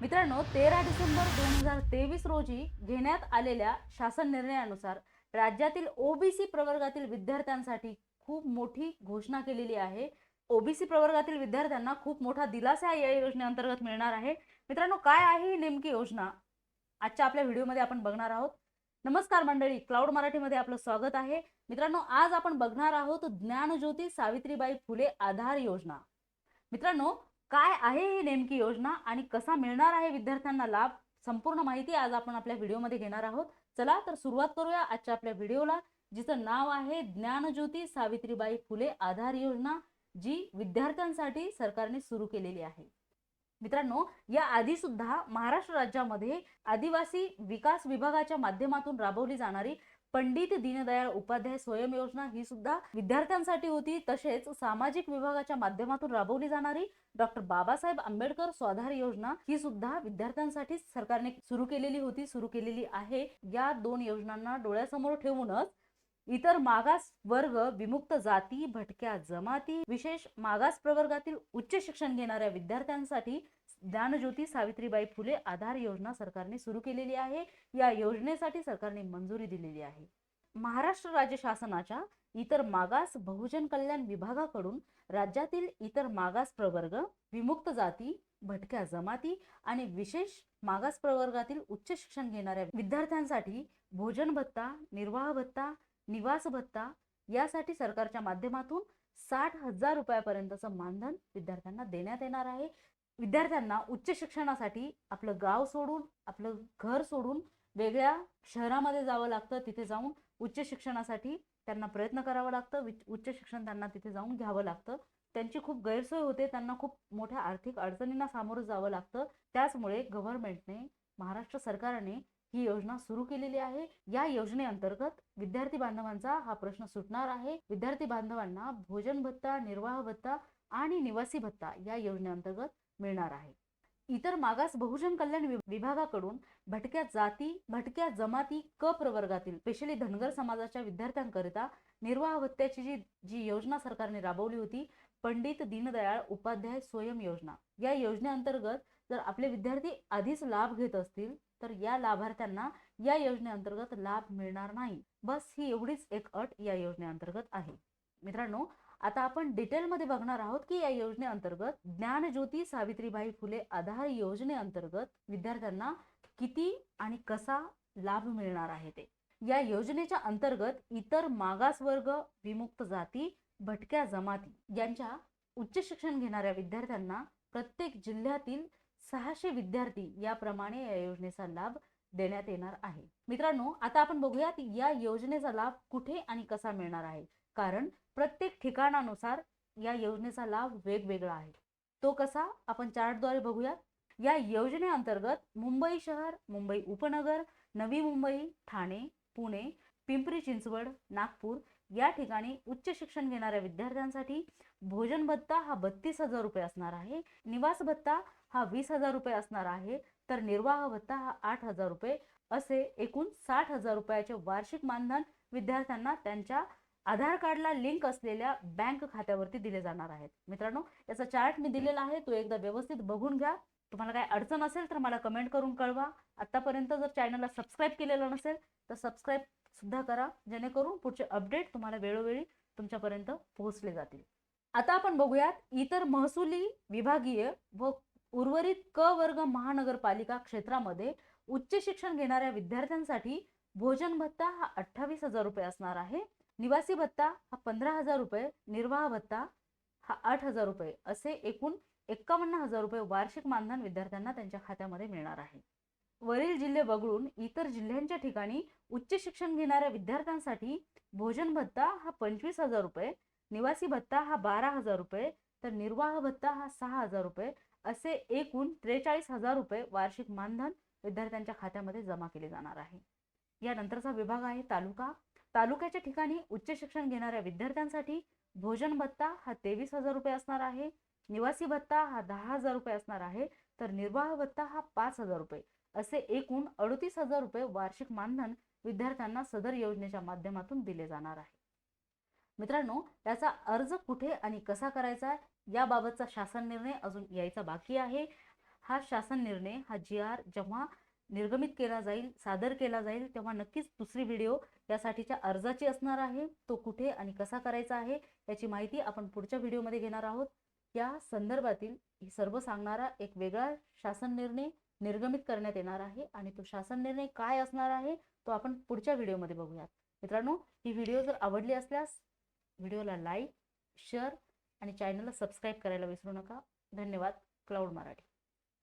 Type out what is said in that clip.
मित्रांनो तेरा डिसेंबर दोन हजार तेवीस रोजी घेण्यात आलेल्या शासन निर्णयानुसार राज्यातील ओबीसी प्रवर्गातील विद्यार्थ्यांसाठी खूप मोठी घोषणा केलेली आहे. ओबीसी प्रवर्गातील विद्यार्थ्यांना खूप मोठा दिलासा या योजनेअंतर्गत मिळणार आहे. मित्रांनो काय आहे ही नेमकी योजना? आजच्या आपल्या व्हिडिओमध्ये आपण बघणार आहोत. नमस्कार मंडळी क्लाउड मराठीमध्ये आपलं स्वागत आहे. मित्रांनो आज आपण बघणार आहोत ज्ञानज्योती सावित्रीबाई फुले आधार योजना. मित्रांनो काय आहे ही नेमकी योजना आणि कसा मिळणार आहे विद्यार्थ्यांना लाभ संपूर्ण माहिती आज आपण आपल्या व्हिडिओमध्ये घेणार आहोत. चला तर सुरुवात करूया आजच्या आपल्या व्हिडिओला जिचं नाव आहे ज्ञानज्योती सावित्रीबाई फुले आधार योजना जी विद्यार्थ्यांसाठी सरकारने सुरू केलेली आहे. मित्रांनो या आधी सुद्धा महाराष्ट्र राज्यामध्ये आदिवासी विकास विभागाच्या माध्यमातून राबवली जाणारी पंडित दीनदयाळ उपाध्याय स्वयं योजना ही सुद्धा विद्यार्थ्यांसाठी होती. तसेच सामाजिक विभागाच्या माध्यमातून राबवली जाणारी डॉक्टर बाबासाहेब आंबेडकर स्वाधार योजना ही सुद्धा विद्यार्थ्यांसाठी सरकारने सुरू केलेली होती सुरू केलेली आहे. या दोन योजनांना डोळ्यासमोर ठेवूनच इतर मागास वर्ग विमुक्त जाती भटक्या जमाती विशेष मागास प्रवर्गातील उच्च शिक्षण घेणाऱ्या विद्यार्थ्यांसाठी ज्ञानज्योती सावित्रीबाई फुले आधार योजना सरकारने सुरू केलेली आहे. या योजनेसाठी सरकारने मंजुरी दिलेली आहे. महाराष्ट्र राज्य शासनाच्या इतर मागास बहुजन कल्याण विभागाकडून राज्यातील इतर मागास प्रवर्ग विमुक्त जाती भटक्या जमाती आणि विशेष मागास प्रवर्गातील उच्च शिक्षण घेणाऱ्या विद्यार्थ्यांसाठी भोजन भत्ता निर्वाह भत्ता निवास भत्ता यासाठी सरकारच्या माध्यमातून साठ हजार रुपयापर्यंतचं मानधन विद्यार्थ्यांना देण्यात येणार आहे. विद्यार्थ्यांना उच्च शिक्षणासाठी आपलं गाव सोडून आपलं घर सोडून वेगळ्या शहरामध्ये जावं लागतं तिथे जाऊन उच्च शिक्षणासाठी त्यांना प्रयत्न करावा लागतं उच्च शिक्षण त्यांना तिथे जाऊन घ्यावं लागतं. त्यांची खूप गैरसोय होते त्यांना खूप मोठ्या आर्थिक अडचणींना सामोरं जावं लागतं. त्याचमुळे गव्हर्नमेंटने महाराष्ट्र सरकारने ही योजना सुरू केलेली आहे. या योजनेअंतर्गत विद्यार्थी बांधवांचा हा प्रश्न सुटणार आहे. विद्यार्थी बांधवांना भोजन भत्ता निर्वाह भत्ता आणि निवासी भत्ता या योजनेअंतर्गत मिळणार आहे. इतर मागास बहुजन कल्याण विभागाकडून भटक्या जाती भटक्या जमाती क प्रवर्गातील स्पेशली धनगर समाजाच्या विद्यार्थ्यांकरिता निर्वाह भत्त्याची जी जी योजना सरकारने राबवली होती पंडित दीनदयाळ उपाध्याय स्वयं योजना. या योजनेअंतर्गत जर आपले विद्यार्थी आधीच लाभ घेत असतील तर या लाभार्थ्यांना या योजनेअंतर्गत लाभ मिळणार नाही. बस ही एवढीच एक अट या योजनेअंतर्गत आहे. मित्रांनो आता आपण डिटेलमध्ये बघणार आहोत की या योजनेअंतर्गत ज्ञानज्योती सावित्रीबाई फुले आधार योजनेअंतर्गत विद्यार्थ्यांना किती आणि कसा लाभ मिळणार आहे ते. या योजनेच्या अंतर्गत इतर मागासवर्ग विमुक्त जाती भटक्या जमाती यांच्या उच्च शिक्षण घेणाऱ्या विद्यार्थ्यांना प्रत्येक जिल्ह्यातील सहाशे विद्यार्थी याप्रमाणे या योजनेचा लाभ देण्यात येणार आहे. मित्रांनो आता आपण बघूयात या योजनेचा लाभ कुठे आणि कसा मिळणार आहे? कारण प्रत्येक ठिकाणानुसार या योजनेचा लाभ वेगवेगळा आहे. तो कसा आपण चार्टद्वारे बघूयात. या योजनेअंतर्गत मुंबई शहर मुंबई उपनगर नवी मुंबई ठाणे पुणे पिंपरी चिंचवड नागपूर या ठिकाणी उच्च शिक्षण घेणाऱ्या विद्यार्थ्यांसाठी भोजन भत्ता हा बत्तीस हजार रुपये असणार आहे. निवास भत्ता हा वीस हजार रुपये असणार आहे. तर निर्वाह भत्ता हा आठ हजार रुपये असे एकूण साठ हजार रुपयाचे वार्षिक मानधन विद्यार्थ्यांना त्यांच्या आधार कार्डला लिंक असलेल्या बँक खात्यावरती दिले जाणार आहेत. मित्रांनो याचा चार्ट मी दिलेला आहे. तो एकदा व्यवस्थित बघून घ्या. तुम्हाला काय अडचण असेल तर मला कमेंट करून कळवा. आतापर्यंत जर चॅनलला सबस्क्राईब केलेलं नसेल तर सबस्क्राईब सुद्धा करा जेणेकरून पुढचे अपडेट तुम्हाला वेळोवेळी तुमच्यापर्यंत पोहोचले जातील. आता आपण बघूयात इतर महसुली विभागीय व उर्वरित क वर्ग महानगरपालिका क्षेत्रामध्ये उच्च शिक्षण घेणाऱ्या विद्यार्थ्यांसाठी भोजन भत्ता हा अठ्ठावीस हजार रुपये असणार आहे निवासी भत्ता हा पंधरा हजार रुपये निर्वाह भत्ता हा आठ हजार रुपये असे एकूण एक्कावन्न हजार रुपये वार्षिक मानधन विद्यार्थ्यांना त्यांच्या खात्यामध्ये मिळणार आहे. वरील जिल्हे वगळून इतर जिल्ह्यांच्या ठिकाणी उच्च शिक्षण घेणाऱ्या विद्यार्थ्यांसाठी भोजन भत्ता हा पंचवीस हजार रुपये निवासी भत्ता हा बारा हजार रुपये तर निर्वाह भत्ता हा सहा हजार रुपये असे एकूण त्रेचाळीस हजार रुपये वार्षिक मानधन विद्यार्थ्यांच्या खात्यामध्ये जमा केले जाणार आहे. यानंतरचा विभाग आहे तालुका. तालुक्याच्या ठिकाणी उच्च शिक्षण घेणाऱ्या विद्यार्थ्यांसाठी भोजन भत्ता हा तेवीस हजार रुपये असणार आहे निवासी भत्ता हा दहा हजार रुपये असणार आहे तर निर्वाह भत्ता हा पाच हजार रुपये. असे एकूण अडतीस हजार रुपये वार्षिक मानधन विद्यार्थ्यांना सदर योजनेच्या माध्यमातून दिले जाणार आहे. मित्रांनो याचा अर्ज कुठे आणि कसा करायचा याबाबतचा शासन निर्णय अजून यायचा बाकी आहे. हा शासन निर्णय हा जी आर जेव्हा निर्गमित केला जाईल सादर केला जाईल तेव्हा नक्कीच दुसरी व्हिडिओ यासाठीच्या अर्जाची असणार आहे. तो कुठे आणि कसा करायचा आहे याची माहिती आपण पुढच्या व्हिडिओमध्ये घेणार आहोत. या संदर्भातील सर्व सांगणारा एक वेगळा शासन निर्णय निर्गमित करण्यात येणार आहे आणि तो शासन निर्णय काय असणार आहे तो आपण पुढच्या व्हिडिओमध्ये बघूयात. मित्रांनो ही व्हिडिओ जर आवडली असल्यास व्हिडिओला लाईक शेअर आणि चॅनलला सबस्क्राईब करायला विसरू नका. धन्यवाद. क्लाउड मराठी.